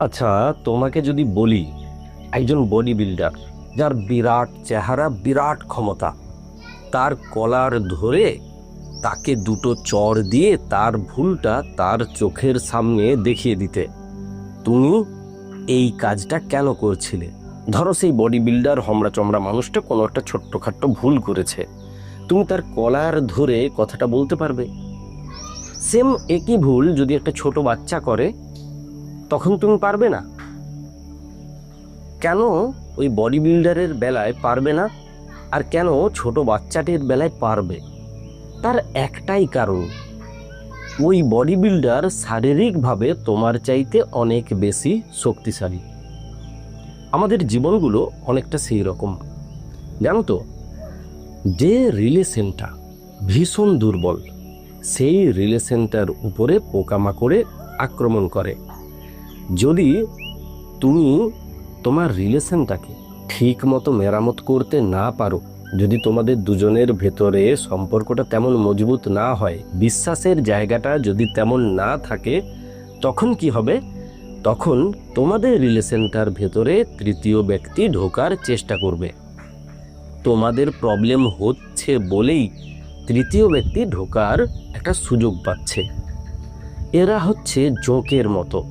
আচ্ছা তোমাকে যদি বলি, একজন বডি বিল্ডার যার বিরাট চেহারা, বিরাট ক্ষমতা, তার কলার ধরে তাকে দুটো চর দিয়ে তার ভুলটা তার চোখের সামনে দেখিয়ে দিতে, তুমি এই কাজটা কেন করছিলে? ধরো সেই বডি বিল্ডার হমড়া চমড়া মানুষটা কোনো একটা ছোট্টখাট্ট ভুল করেছে, তুমি তার কলার ধরে কথাটা বলতে পারবে? সেম একই ভুল যদি একটা ছোট বাচ্চা করে তখন তুমি পারবে না। কেন ওই বডি বিল্ডারের বেলায় পারবে না? আর কেন ছোট বাচ্চাটির বেলায় পারবে? তার একটাই কারণ, ওই বডি বিল্ডার শারীরিকভাবে তোমার চাইতে অনেক বেশি শক্তিশালী। আমাদের জীবনগুলো অনেকটা সেই রকম। জানো তো, যে রিলেশনটা ভীষণ দুর্বল, সেই রিলেশনটার উপরে পোকামাকড়ে আক্রমণ করে। যদি তুমি তোমার রিলেশনটাকে ঠিক মতো মেরামত করতে না পারো, যদি তোমাদের দুজনের ভেতরে সম্পর্কটা তেমন মজবুত না হয়, বিশ্বাসের জায়গাটা যদি তেমন না থাকে, তখন কি হবে? তখন তোমাদের রিলেশনটার ভেতরে তৃতীয় ব্যক্তি ঢোকার চেষ্টা করবে। তোমাদের প্রবলেম হচ্ছে বলেই তৃতীয় ব্যক্তি ঢোকার একটা সুযোগ পাচ্ছে। এরা হচ্ছে জোঁকের মতো।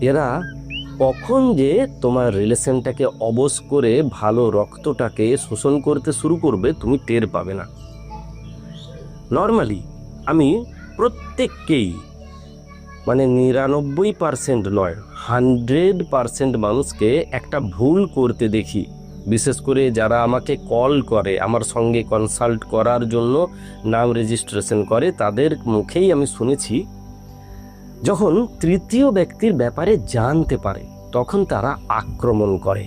এরা কখন যে তোমার রিলেশনটাকে অবশ করে ভালো রক্তটাকে শোষণ করতে শুরু করবে, তুমি টের পাবে না। নর্মালি আমি প্রত্যেককেই মানে নিরানব্বই পার্সেন্ট নয় হান্ড্রেড পার্সেন্ট মানুষকে একটা ভুল করতে দেখি। বিশেষ করে যারা আমাকে কল করে, আমার সঙ্গে কনসাল্ট করার জন্য নাম রেজিস্ট্রেশন করে, তাদের মুখেই আমি শুনেছি যখন তৃতীয় ব্যক্তির ব্যাপারে জানতে পারে, তখন তারা আক্রমণ করে।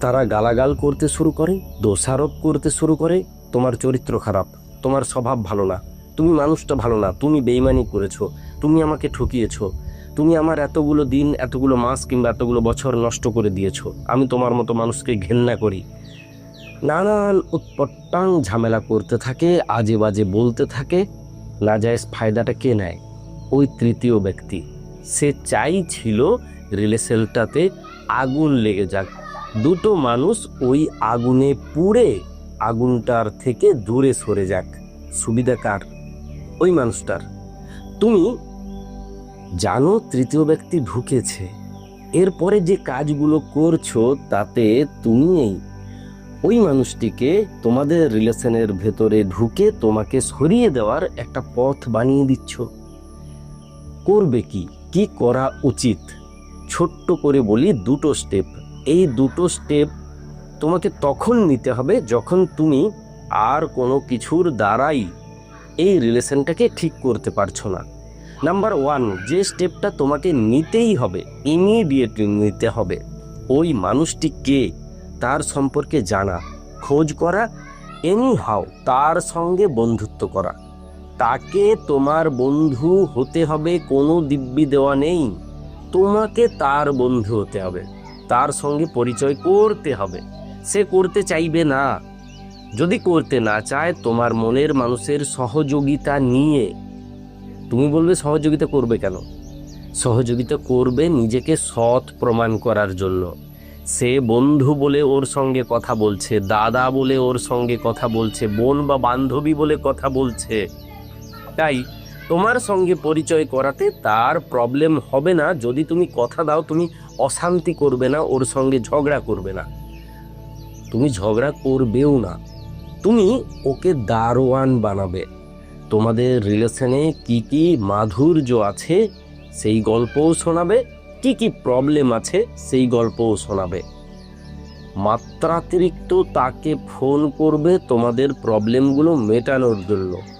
তারা গালাগাল করতে শুরু করে, দোষারোপ করতে শুরু করে, তোমার চরিত্র খারাপ, তোমার স্বভাব ভালো না, তুমি মানুষটা ভালো না, তুমি বেইমানি করেছ, তুমি আমাকে ঠকিয়েছো, তুমি আমার এতগুলো দিন, এতগুলো মাস কিংবা এতগুলো বছর নষ্ট করে দিয়েছ, আমি তোমার মতো মানুষকে ঘেন্না করি। নানান উৎপট্টাং ঝামেলা করতে থাকে আজে বাজে বলতে থাকে, নাজায়েজ ফায়দাটা কে নেয়? ওই তৃতীয় ব্যক্তি। সে চাইছিল রিলেশনটাতে আগুন লেগে যাক। দুটো মানুষ ওই আগুনে পুড়ে আগুনটার থেকে দূরে সরে যাক। সুবিধা কার? ওই মানুষটার। তুমি জানো তৃতীয় ব্যক্তি ঢুকেছে। এরপরে যে কাজগুলো করছ তাতে তুমি ওই মানুষটিকে তোমাদের রিলেশনের ভেতরে ঢুকে তোমাকে সরিয়ে দেওয়ার একটা পথ বানিয়ে দিচ্ছ। করবে কি? কি করা উচিত? ছোট্ট করে বলি দুটো স্টেপ এই দুটো স্টেপ তোমাকে তখন নিতে হবে যখন তুমি আর কোনো কিছুর দ্বারাই এই রিলেশনটাকে ঠিক করতে পারছ না। নাম্বার ওয়ান যে স্টেপটা তোমাকে নিতেই হবে ইমিডিয়েটলি নিতে হবে, ওই মানুষটি কে? তার সম্পর্কে জানা, খোঁজ করা এনি হাও তার সঙ্গে বন্ধুত্ব করা। তাকে তোমার বন্ধু হতে হবে, কোনো দিব্যি দেওয়া নেই। তোমাকে তার বন্ধু হতে হবে। তার সঙ্গে পরিচয় করতে হবে। সে করতে চাইবে না। যদি করতে না চায়, তোমার মনের মানুষের সহযোগিতা নিয়ে। তুমি বলবে, সহযোগিতা করবে কেন? সহযোগিতা করবে নিজেকে সৎ প্রমাণ করার জন্য। সে বন্ধু বলে ওর সঙ্গে কথা বলছে, দাদা বলে ওর সঙ্গে কথা বলছে, বোন বা বান্ধবী বলে কথা বলছে। তাই তোমার সঙ্গে পরিচয় করাতে তার প্রবলেম হবে না। যদি তুমি কথা দাও, তুমি অশান্তি করবে না, ওর সঙ্গে ঝগড়া করবে না। তুমি ঝগড়া করবেও না। তুমি ওকে দারোয়ান বানাবে। তোমাদের রিলেশনে কি কি মাধুর্য আছে, সেই গল্পও শোনাবে। কি কি প্রবলেম আছে, সেই গল্পও শোনাবে। মাত্রাতিরিক্ত তাকে ফোন করবে তোমাদের প্রবলেমগুলো মেটানোর জন্য।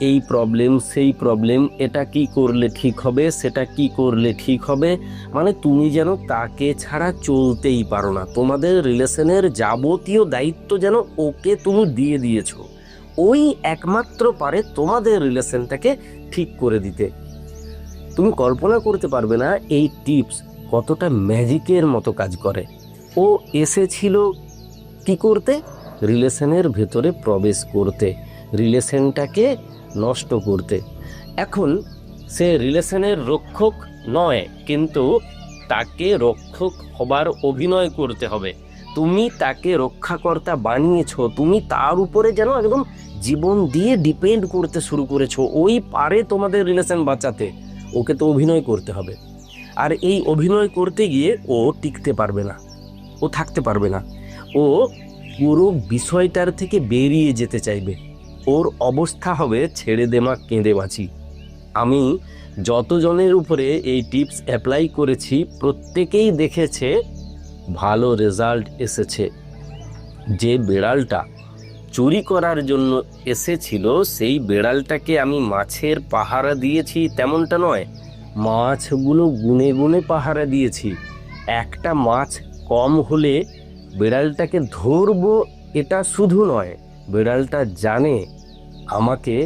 এই প্রবলেম সেই প্রবলেম এটা কি করলে ঠিক হবে, সেটা কি করলে ঠিক হবে? মানে তুমি যেন তাকে ছাড়া চলতেই পারো না। তোমাদের রিলেশনের যাবতীয় দায়িত্ব যেন ওকে তুমি দিয়ে দিয়েছ। ওই একমাত্র পারে তোমাদের রিলেশনটাকে ঠিক করে দিতে। তুমি কল্পনা করতে পারবে না এই টিপস কতটা ম্যাজিকের মতো কাজ করে। ও এসেছিল কি করতে? রিলেশনের ভেতরে প্রবেশ করতে। রিলেশনটাকে নষ্ট করতে। এখন সে রিলেশনের রক্ষক নয়, কিন্তু তাকে রক্ষক হবার অভিনয় করতে হবে। তুমি তাকে রক্ষাকর্তা বানিয়েছ, তুমি তার উপরে যেন একদম জীবন দিয়ে ডিপেন্ড করতে শুরু করেছ, ওই পারে তোমাদের রিলেশন বাঁচাতে। ওকে তো অভিনয় করতে হবে। আর এই অভিনয় করতে গিয়ে ও টিকতে পারবে না। ও থাকতে পারবে না। ও পুরো বিষয়টার থেকে বেরিয়ে যেতে চাইবে। ওর অবস্থা হবে ছেড়ে দেমা কেঁদে বাঁচি। আমি যতজনের উপরে এই টিপস অ্যাপ্লাই করেছি, প্রত্যেকেই দেখেছে ভালো রেজাল্ট এসেছে। যে বেড়ালটা চুরি করার জন্য এসেছিল, সেই বেড়ালটাকে আমি মাছের পাহারা দিয়েছি, তেমনটা নয়। মাছগুলো গুনে গুনে পাহারা দিয়েছি। একটা মাছ কম হলে বেড়ালটাকে ধরবো, এটা শুধু নয় বেড়ালটা জানে আমাকে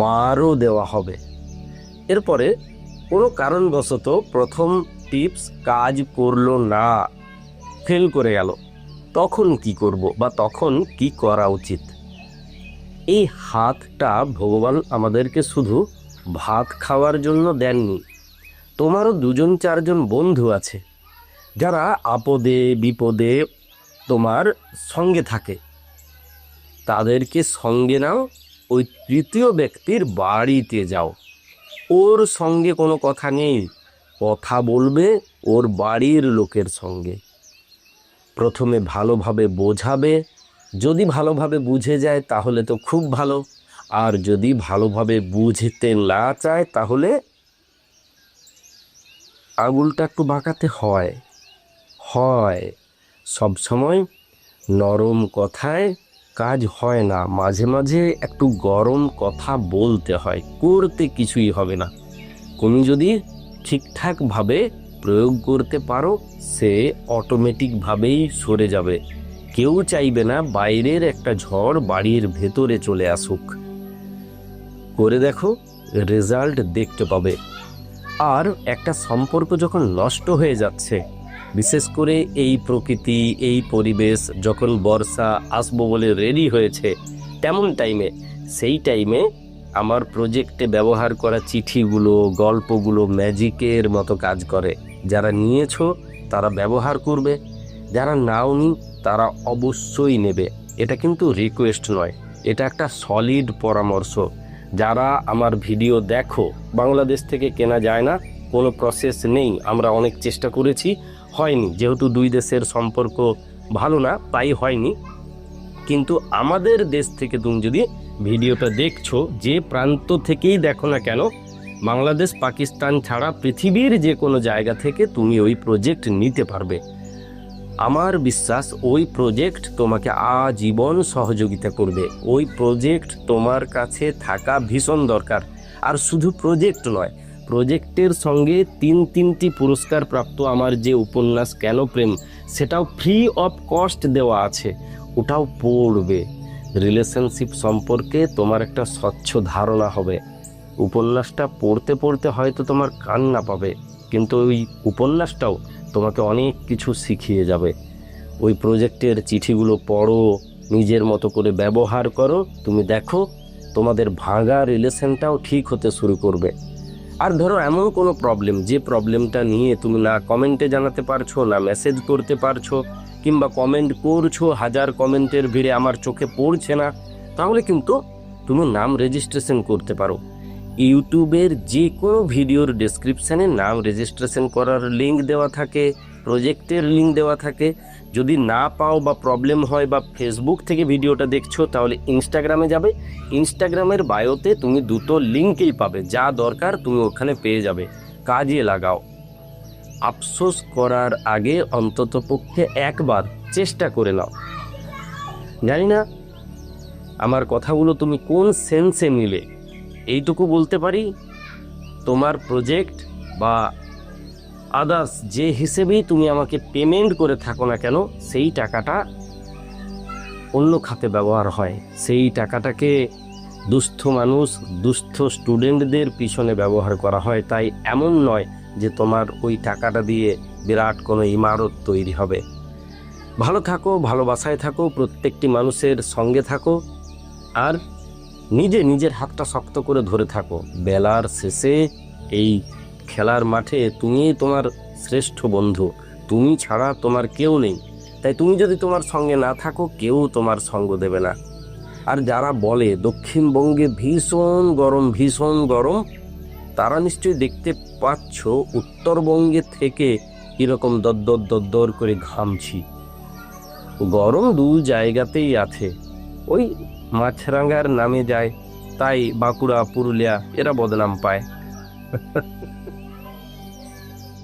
মারও দেওয়া হবে। এরপরে কোনো কারণবশত প্রথম টিপস কাজ করল না ফেল করে গেল। তখন কি করব বা তখন কি করা উচিত? এই হাতটা ভগবান আমাদেরকে শুধু ভাত খাওয়ার জন্য দেননি, তোমারও দুজন চারজন বন্ধু আছে, যারা আপদে বিপদে তোমার সঙ্গে থাকে। তাদেরকে সঙ্গে নাও, ওই তৃতীয় ব্যক্তির বাড়িতে যাও। ওর সঙ্গে কোনো কথা নেই। কথা বলবে ওর বাড়ির লোকের সঙ্গে। প্রথমে ভালোভাবে বোঝাবে। যদি ভালোভাবে বুঝে যায় তাহলে তো খুব ভালো। আর যদি ভালোভাবে বুঝতে না চায় তাহলে আঙুলটা একটু বাঁকাতে হয়। হয়। সবসময় নরম কথায় কাজ হয় না, মাঝে মাঝে একটু গরম কথা বলতে হয়, করতে কিছুই হবে না। তুমি যদি ঠিকঠাকভাবে প্রয়োগ করতে পারো, সে অটোমেটিকভাবেই সরে যাবে। কেউ চাইবে না বাইরের একটা ঝড় বাড়ির ভেতরে চলে আসুক। করে দেখো, রেজাল্ট দেখতে পাবে। আর একটা সম্পর্ক যখন নষ্ট হয়ে যাচ্ছে বিশেষ করে এই প্রকৃতি, এই পরিবেশ যখন বর্ষা আসব বলে রেডি হয়েছে, তেমন টাইমে সেই টাইমে আমার প্রজেক্টে ব্যবহার করা চিঠিগুলো, গল্পগুলো ম্যাজিকের মতো কাজ করে। যারা নিয়েছো, তারা ব্যবহার করবে। যারা নাওনি, তারা অবশ্যই নেবে। এটা কিন্তু রিকোয়েস্ট নয়। এটা একটা সলিড পরামর্শ। যারা আমার ভিডিও দেখো, বাংলাদেশ থেকে কেনা যায় না, কোনো প্রসেস নেই। আমরা অনেক চেষ্টা করেছি। হয়নি। যেহেতু দুই দেশের সম্পর্ক ভালো না, তাই হয়নি। কিন্তু আমাদের দেশ থেকে তুমি যদি ভিডিওটা দেখছ, যে প্রান্ত থেকেই দেখো না কেন, বাংলাদেশ, পাকিস্তান ছাড়া পৃথিবীর যে কোনো জায়গা থেকে তুমি ওই প্রজেক্ট নিতে পারবে। আমার বিশ্বাস ওই প্রজেক্ট তোমাকে আজীবন সহযোগিতা করবে। ওই প্রজেক্ট তোমার কাছে থাকা ভীষণ দরকার। আর শুধু প্রজেক্ট নয় প্রজেক্টের সঙ্গে তিন তিনটি পুরস্কার প্রাপ্ত আমার যে উপন্যাস কেন প্রেম, সেটাও ফ্রি অফ কস্ট দেওয়া আছে। ওটাও পড়বে। রিলেশনশিপ সম্পর্কে তোমার একটা স্বচ্ছ ধারণা হবে। উপন্যাসটা পড়তে পড়তে হয়তো তোমার কান্না পাবে, কিন্তু ওই উপন্যাসটাও তোমাকে অনেক কিছু শিখিয়ে যাবে। ওই প্রজেক্টের চিঠিগুলো পড়ো, নিজের মতো করে ব্যবহার করো। তুমি দেখো, তোমাদের ভাঙা রিলেশনটাও ঠিক হতে শুরু করবে। আর ধরো এমন কোনো প্রবলেম যে প্রবলেমটা নিয়ে তুমি না কমেন্টে জানাতে পারছ, না মেসেজ করতে পারছ, কিংবা কমেন্ট করছ, হাজার কমেন্টের ভিড়ে আমার চোখে পড়ছে না, তাহলে কিন্তু তুমি নাম রেজিস্ট্রেশন করতে পারো। ইউটিউবের যে কোনো ভিডিওর ডেসক্রিপশানে নাম রেজিস্ট্রেশন করার লিঙ্ক দেওয়া থাকে প্রজেক্টের লিঙ্ক দেওয়া থাকে যদি না পাও বা প্রবলেম হয় বা ফেসবুক থেকে ভিডিওটা দেখছ, তাহলে ইনস্টাগ্রামে যাবে। ইনস্টাগ্রামের বায়োতে তুমি দুটো লিঙ্কেই পাবে। যা দরকার তুমি ওখানে পেয়ে যাবে। কাজে লাগাও। আফসোস করার আগে অন্ততপক্ষে একবার চেষ্টা করে নাও। জানি না আমার কথাগুলো তুমি কোন সেন্সে নিলে। এইটুকু বলতে পারি, তোমার প্রজেক্ট বা আদার্স যে হিসেবেই তুমি আমাকে পেমেন্ট করে থাকো না কেন, সেই টাকাটা অন্য খাতে ব্যবহার হয়। সেই টাকাটাকে দুস্থ মানুষ, দুস্থ স্টুডেন্টদের পিছনে ব্যবহার করা হয়। তাই এমন নয় যে তোমার ওই টাকাটা দিয়ে বিরাট কোনো ইমারত তৈরি হবে। ভালো থাকো, ভালোবাসায় থাকো, প্রত্যেকটি মানুষের সঙ্গে থাকো, আর নিজে নিজের হাতটা শক্ত করে ধরে থাকো। বেলার শেষে এই খেলার মাঠে তুমি তোমার শ্রেষ্ঠ বন্ধু। তুমি ছাড়া তোমার কেউ নেই। তাই তুমি যদি তোমার সঙ্গে না থাকো, কেউ তোমার সঙ্গ দেবে না। আর যারা বলে, দক্ষিণবঙ্গে ভীষণ গরম ভীষণ গরম, তারা নিশ্চয়ই দেখতে পাচ্ছ উত্তরবঙ্গে থেকে কীরকম দদ্দর দদ্দর করে ঘামছি। গরম দু জায়গাতেই আছে। ওই মাছরাঙ্গার নামে যায়, তাই বাঁকুড়া, পুরুলিয়া, এরা বদনাম পায়।